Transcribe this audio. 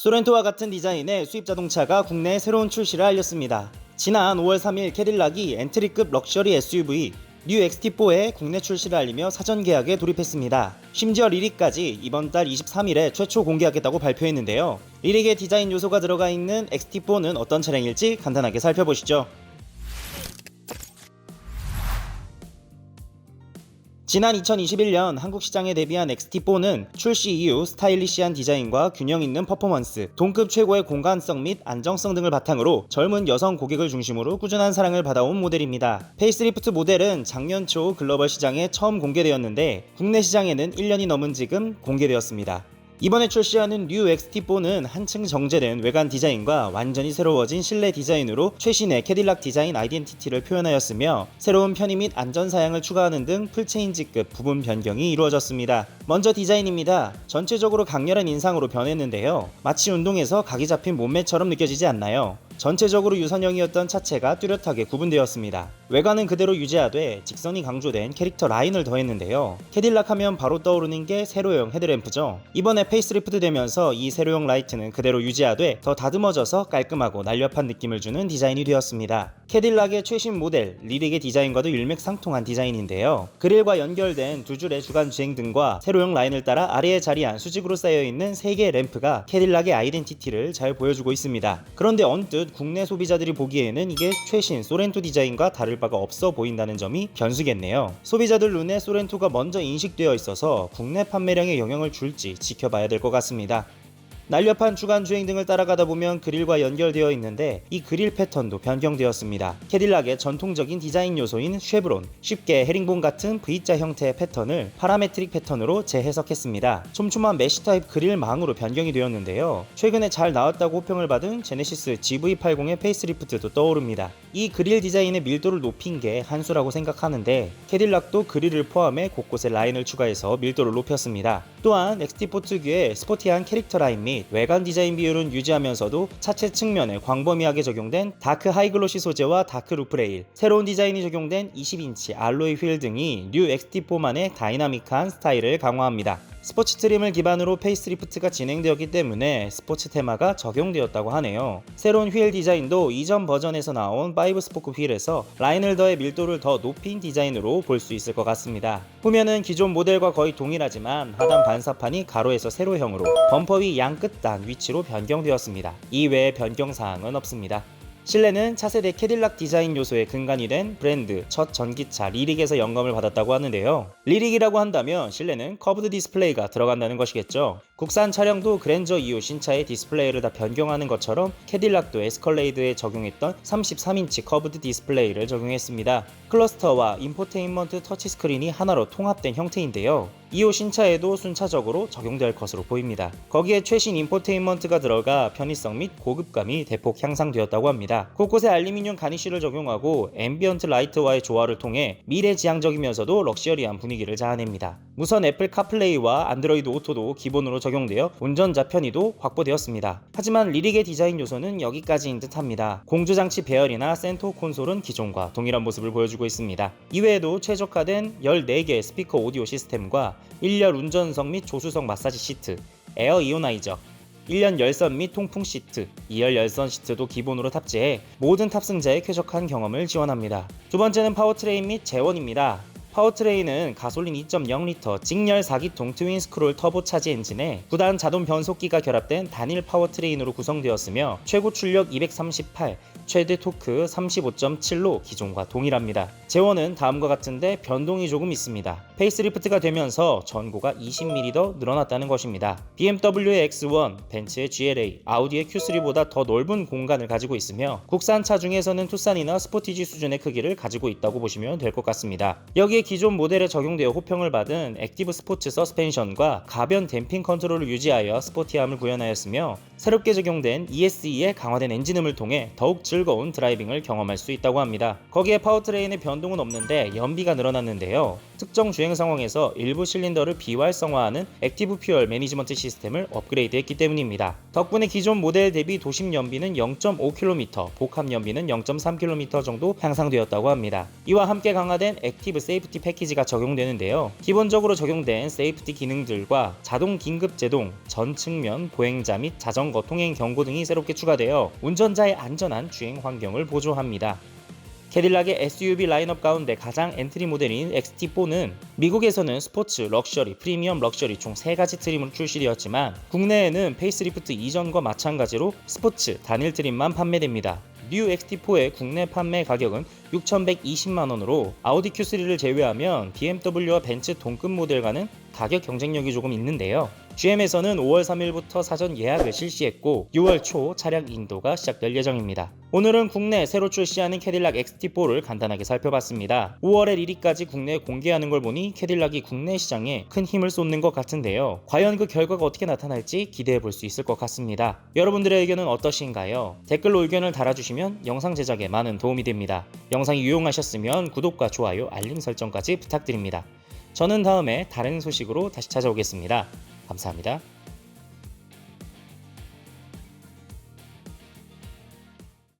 소렌토와 같은 디자인의 수입 자동차가 국내에 새로운 출시를 알렸습니다. 지난 5월 3일 캐딜락이 엔트리급 럭셔리 SUV 뉴 XT4의 국내 출시를 알리며 사전 계약에 돌입했습니다. 심지어 리릭까지 이번 달 23일에 최초 공개하겠다고 발표했는데요. 리릭의 디자인 요소가 들어가 있는 XT4는 어떤 차량일지 간단하게 살펴보시죠. 지난 2021년 한국 시장에 데뷔한 XT4는 출시 이후 스타일리시한 디자인과 균형 있는 퍼포먼스, 동급 최고의 공간성 및 안정성 등을 바탕으로 젊은 여성 고객을 중심으로 꾸준한 사랑을 받아온 모델입니다. 페이스리프트 모델은 작년 초 글로벌 시장에 처음 공개되었는데 국내 시장에는 1년이 넘은 지금 공개되었습니다. 이번에 출시하는 뉴 XT4는 한층 정제된 외관 디자인과 완전히 새로워진 실내 디자인으로 최신의 캐딜락 디자인 아이덴티티를 표현하였으며 새로운 편의 및 안전 사양을 추가하는 등 풀체인지급 부분 변경이 이루어졌습니다. 먼저 디자인입니다. 전체적으로 강렬한 인상으로 변했는데요. 마치 운동에서 각이 잡힌 몸매처럼 느껴지지 않나요? 전체적으로 유선형이었던 차체가 뚜렷하게 구분되었습니다. 외관은 그대로 유지하되 직선이 강조된 캐릭터 라인을 더했는데요. 캐딜락 하면 바로 떠오르는 게 세로형 헤드램프죠. 이번에 페이스리프트 되면서 이 세로형 라이트는 그대로 유지하되 더 다듬어져서 깔끔하고 날렵한 느낌을 주는 디자인이 되었습니다. 캐딜락의 최신 모델 리릭의 디자인과도 일맥상통한 디자인인데요. 그릴과 연결된 두 줄의 주간 주행 등과 세로형 라인을 따라 아래에 자리한 수직으로 쌓여 있는 세 개의 램프가 캐딜락의 아이덴티티를 잘 보여주고 있습니다. 그런데 언뜻 국내 소비자들이 보기에는 이게 최신 소렌토 디자인과 다를 바가 없어 보인다는 점이 변수겠네요. 소비자들 눈에 소렌토가 먼저 인식되어 있어서 국내 판매량에 영향을 줄지 지켜봐야 될 것 같습니다. 날렵한 주간 주행 등을 따라가다 보면 그릴과 연결되어 있는데 이 그릴 패턴도 변경되었습니다. 캐딜락의 전통적인 디자인 요소인 쉐브론, 쉽게 헤링본 같은 V자 형태의 패턴을 파라메트릭 패턴으로 재해석했습니다. 촘촘한 메시 타입 그릴 망으로 변경이 되었는데요. 최근에 잘 나왔다고 호평을 받은 제네시스 GV80의 페이스리프트도 떠오릅니다. 이 그릴 디자인의 밀도를 높인 게 한수라고 생각하는데 캐딜락도 그릴을 포함해 곳곳에 라인을 추가해서 밀도를 높였습니다. 또한 XT4 특유의 스포티한 캐릭터 라인 및 외관 디자인 비율은 유지하면서도 차체 측면에 광범위하게 적용된 다크 하이글로시 소재와 다크 루프 레일, 새로운 디자인이 적용된 20인치 알로이 휠 등이 뉴 XT4만의 다이나믹한 스타일을 강화합니다. 스포츠 트림을 기반으로 페이스리프트가 진행되었기 때문에 스포츠 테마가 적용되었다고 하네요. 새로운 휠 디자인도 이전 버전에서 나온 5 스포크 휠에서 라인을 더해 밀도를 더 높인 디자인으로 볼 수 있을 것 같습니다. 후면은 기존 모델과 거의 동일하지만 하단 반사판이 가로에서 세로형으로 범퍼 위 양 끝단 위치로 변경되었습니다. 이외에 변경 사항은 없습니다. 실내는 차세대 캐딜락 디자인 요소의 근간이 된 브랜드 첫 전기차 리릭에서 영감을 받았다고 하는데요. 리릭이라고 한다면 실내는 커브드 디스플레이가 들어간다는 것이겠죠. 국산 차량도 그랜저 이후 신차의 디스플레이를 다 변경하는 것처럼 캐딜락도 에스컬레이드에 적용했던 33인치 커브드 디스플레이를 적용했습니다. 클러스터와 인포테인먼트 터치스크린이 하나로 통합된 형태인데요. 이후 신차에도 순차적으로 적용될 것으로 보입니다. 거기에 최신 인포테인먼트가 들어가 편의성 및 고급감이 대폭 향상되었다고 합니다. 곳곳에 알루미늄 가니쉬를 적용하고 앰비언트 라이트와의 조화를 통해 미래지향적이면서도 럭셔리한 분위기를 자아냅니다. 무선 애플 카플레이와 안드로이드 오토도 기본으로 적용되어 운전자 편의도 확보되었습니다. 하지만 리릭의 디자인 요소는 여기까지인 듯합니다. 공조장치 배열이나 센터 콘솔은 기존과 동일한 모습을 보여주고 있습니다. 이외에도 최적화된 14개의 스피커 오디오 시스템과 1열 운전석 및 조수석 마사지 시트, 에어 이오나이저, 1년 열선 및 통풍 시트, 2열 열선 시트도 기본으로 탑재해 모든 탑승자의 쾌적한 경험을 지원합니다. 두 번째는 파워트레인 및 재원입니다. 파워트레인은 가솔린 2.0L 직렬 4기통 트윈 스크롤 터보 차지 엔진에 9단 자동 변속기가 결합된 단일 파워트레인으로 구성되었으며 최고 출력 238, 최대 토크 35.7로 기존과 동일합니다. 제원은 다음과 같은데 변동이 조금 있습니다. 페이스리프트가 되면서 전고가 20mm 더 늘어났다는 것입니다. BMW의 X1, 벤츠의 GLA, 아우디의 Q3보다 더 넓은 공간을 가지고 있으며 국산 차 중에서는 투싼이나 스포티지 수준의 크기를 가지고 있다고 보시면 될 것 같습니다. 여기에 기존 모델에 적용되어 호평을 받은 액티브 스포츠 서스펜션과 가변 댐핑 컨트롤을 유지하여 스포티함을 구현하였으며 새롭게 적용된 ESE의 강화된 엔진음을 통해 더욱 즐거운 드라이빙을 경험할 수 있다고 합니다. 거기에 파워트레인의 변동은 없는데 연비가 늘어났는데요. 특정 주행 상황에서 일부 실린더를 비활성화하는 액티브 퓨얼 매니지먼트 시스템을 업그레이드했기 때문입니다. 덕분에 기존 모델 대비 도심 연비는 0.5km, 복합 연비는 0.3km 정도 향상되었다고 합니다. 이와 함께 강화된 액티브 세이프티 패키지가 적용되는데요. 기본적으로 적용된 세이프티 기능들과 자동 긴급 제동, 전 측면 보행자 및 자전거 자전거 통행 경고 등이 새롭게 추가되어 운전자의 안전한 주행 환경을 보조합니다. 캐딜락의 SUV 라인업 가운데 가장 엔트리 모델인 XT4는 미국에서는 스포츠, 럭셔리, 프리미엄 럭셔리 총 3가지 트림으로 출시되었지만 국내에는 페이스리프트 이전과 마찬가지로 스포츠 단일 트림만 판매됩니다. 뉴 XT4의 국내 판매 가격은 6,120만원으로 아우디 Q3를 제외하면 BMW와 벤츠 동급 모델과는 가격 경쟁력이 조금 있는데요. GM에서는 5월 3일부터 사전 예약을 실시했고 6월 초 차량 인도가 시작될 예정입니다. 오늘은 국내 새로 출시하는 캐딜락 XT4를 간단하게 살펴봤습니다. 5월에 1위까지 국내에 공개하는 걸 보니 캐딜락이 국내 시장에 큰 힘을 쏟는 것 같은데요. 과연 그 결과가 어떻게 나타날지 기대해 볼 수 있을 것 같습니다. 여러분들의 의견은 어떠신가요? 댓글로 의견을 달아주시면 영상 제작에 많은 도움이 됩니다. 영상이 유용하셨으면 구독과 좋아요, 알림 설정까지 부탁드립니다. 저는 다음에 다른 소식으로 다시 찾아오겠습니다. 감사합니다.